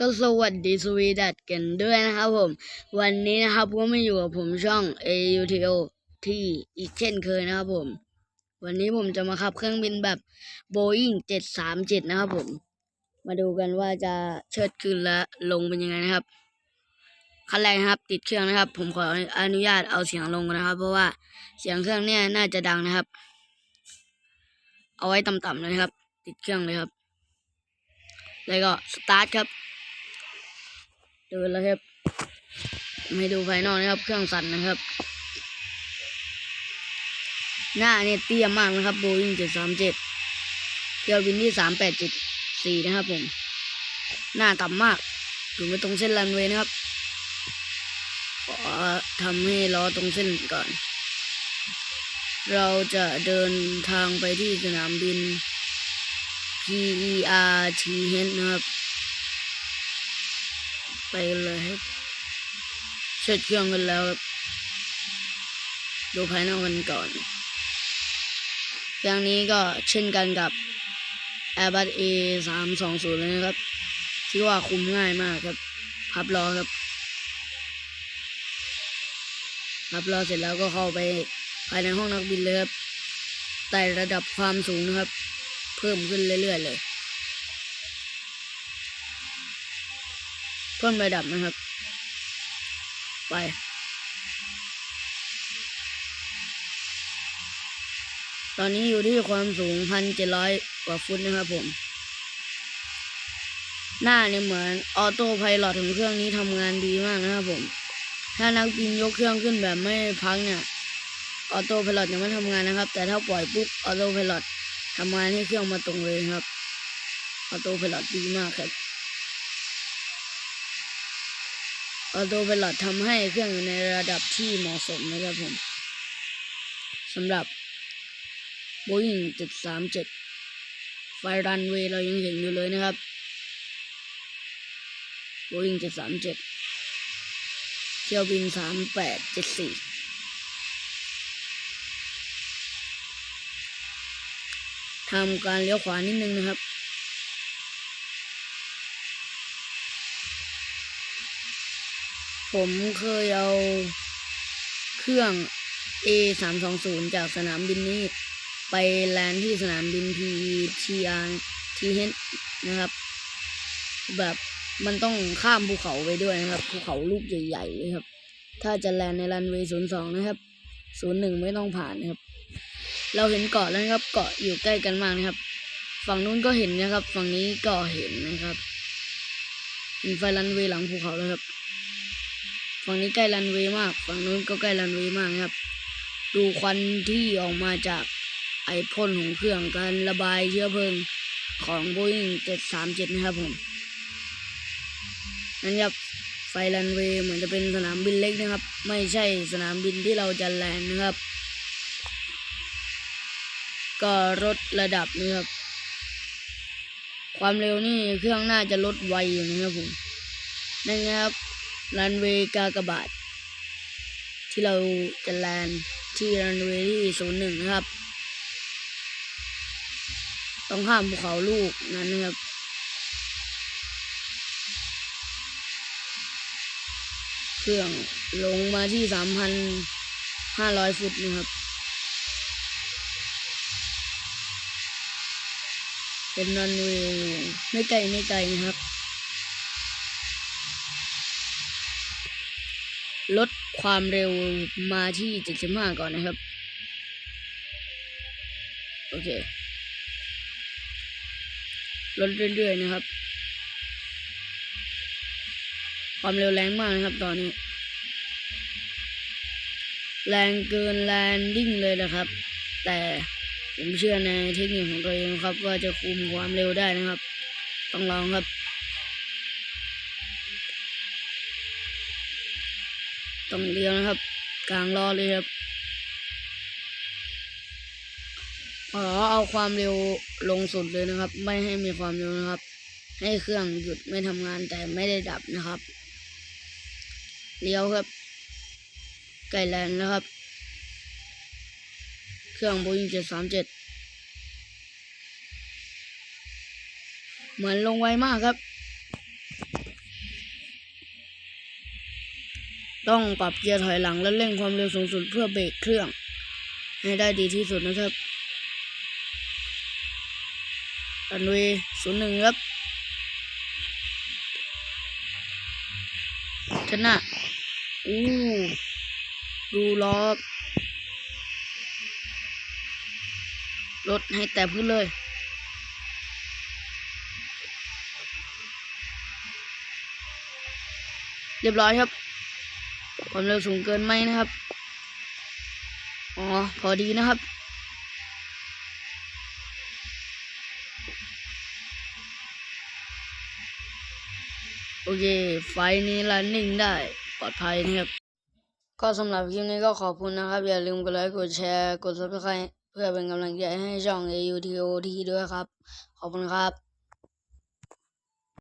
ก็สวัสดีสวีดัตกันด้วยนะครับผม วันนี้นะครับก็มาอยู่กับผมช่อง AUTO ที่อีกเช่นเคยนะครับผม วันนี้ผมจะมาขับเครื่องบินแบบ Boeing 737 นะครับผม มาดูกันว่าจะเชิดขึ้นและลงเป็นยังไงนะครับขั้นแรกนะครับ ติดเครื่องนะครับ ผมขออนุญาตเอาเสียงลงนะครับ เพราะว่าเสียงเครื่องเนี่ยน่าจะดังนะครับ เอาไว้ต่ำๆเลยครับ ติดเครื่องเลยครับ แล้วก็สตาร์ทครับ เดินแล้วครับผมให้ดูภายนอกนะครับ เครื่องสั่นนะครับ หน้าเนี่ยเตี้ยมากนะครับ Boeing 737เที่ยวบินที่3874นะครับผม หน้าต่ำมากถึงไปตรงเส้นรันเวย์นะครับขอทำให้ล้อตรงเส้นก่อน เราจะเดินทางไปที่สนามบิน PERTH นะครับ ไปเลยครับเสร็จเครื่องกันแล้วครับดูภายนอกกันก่อนเครื่องนี้ก็เช่นกันกับ Airbus A 3 2 0เลยนะครับ ที่ว่าคุมง่ายมากครับ พับล้อครับ พับล้อเสร็จแล้วก็เข้าไปภายในห้องนักบินเลยครับไต่ระดับความสูงนะครับ เพิ่มขึ้นเรื่อยๆเลย เพิ่มระดับนะครับ ไป ตอนนี้อยู่ที่ความสูงพันเจ็ดร้อยกว่าฟุตนะครับผม หน้าเนี่ยเหมือนออโต้ไพลอตของเครื่องนี้ทำงานดีมากนะครับผม ถ้านักบินยกเครื่องขึ้นแบบไม่พักเนี่ยออโต้ไพลอตยังไม่ทำงานนะครับ แต่ถ้าปล่อยปุ๊บออโต้ไพลอตทำงานให้เครื่องมาตรงเลยครับออโต้ไพลอตดีมากครับ ออโต้ไพลอตทำให้เครื่องอยู่ในระดับที่เหมาะสมนะครับผมสำหรับ Boeing 737 ไฟรันเวย์เรายังเห็นอยู่เลยนะครับ Boeing 737 เที่ยวบิน 3874ทำการเลี้ยวขวานิดนึงนะครับ ผมเคยเอาเครื่อง A 3 2 0จากสนามบินนี้ ไปแลนด์ที่สนามบิน PTR TH นนะครับ แบบมันต้องข้ามภูเขาไปด้วยนะครับ ภูเขาลูกใหญ่ๆเลยครับ ถ้าจะแลนด์ในรันเวย์02นะครับ01ไม่ต้องผ่านนะครับ เราเห็นเกาะแล้วนะครับ เกาะอยู่ใกล้กันมากนะครับ ฝั่งนู้นก็เห็นนะครับ ฝั่งนี้ก็เห็นนะครับเห็นไฟรันเวย์หลังภูเขาแล้วครับ ฝั่งนี้ใกล้รันเวย์มาก ฝั่งนู้นก็ใกล้รันเวย์มากนะครับ ดูควันที่ออกมาจากไอพ่นของเครื่องการระบายเชื้อเพลิงของ Boeing 737 นะครับผมนั่นครับไฟรันเวย์เหมือนจะเป็นสนามบินเล็กนะครับ ไม่ใช่สนามบินที่เราจะแลนด์นะครับ ก็ลดระดับนะครับ ความเร็วนี่เครื่องน่าจะลดไวอยู่นะครับผมนั่นครับ รันเวย์กากบาท ที่เราจะแลนที่รันเวย์ที่ศูนย์หนึ่งนะครับ ต้องข้ามภูเขาลูกนั้นนะครับ เครื่องลงมาที่สามพันห้าร้อยฟุตนะครับเป็นรันเวย์ไม่ไกลไม่ไกลนะครับ ลดความเร็วมาที่ 75 ก่อนนะครับ โอเค ลดเรื่อยๆนะครับ ความเร็วแรงมากนะครับตอนนี้ แรงเกินแลนดิ้งเลยนะครับ แต่ผมเชื่อในเทคนิคของตัวเองครับว่าจะคุมความเร็วได้นะครับ ต้องลองครับ ต้องเลี้ยวนะครับ กลางล้อเลยครับขอเอาความเร็วลงสุดเลยนะครับ ไม่ให้มีความเร็วนะครับ ให้เครื่องหยุดไม่ทำงานแต่ไม่ได้ดับนะครับเลี้ยวครับ ไกลแลนด์แล้วครับ เครื่อง Boeing 737เหมือนลงไวมากครับ ต้องปรับเกียร์ถอยหลังและเร่งความเร็วสูงสุดเพื่อเบรกเครื่อง ให้ได้ดีที่สุดนะครับรันเวย์ศูนย์หนึ่งครับชนะอู้ดูล้อรถให้แต่พื้นเลยเรียบร้อยครับ ความเร็วสูงเกินไหมนะครับ อ๋อ พอดีนะครับ โอเค ไฟนี้รันนิ่งได้ปลอดภัยนะครับ ก็สำหรับคลิปนี้ก็ขอบคุณนะครับ อย่าลืมกดไลค์ กดแชร์ กด subscribe เพื่อเป็นกำลังใจให้ช่อง AUTOT ด้วยครับ ขอบคุณครับ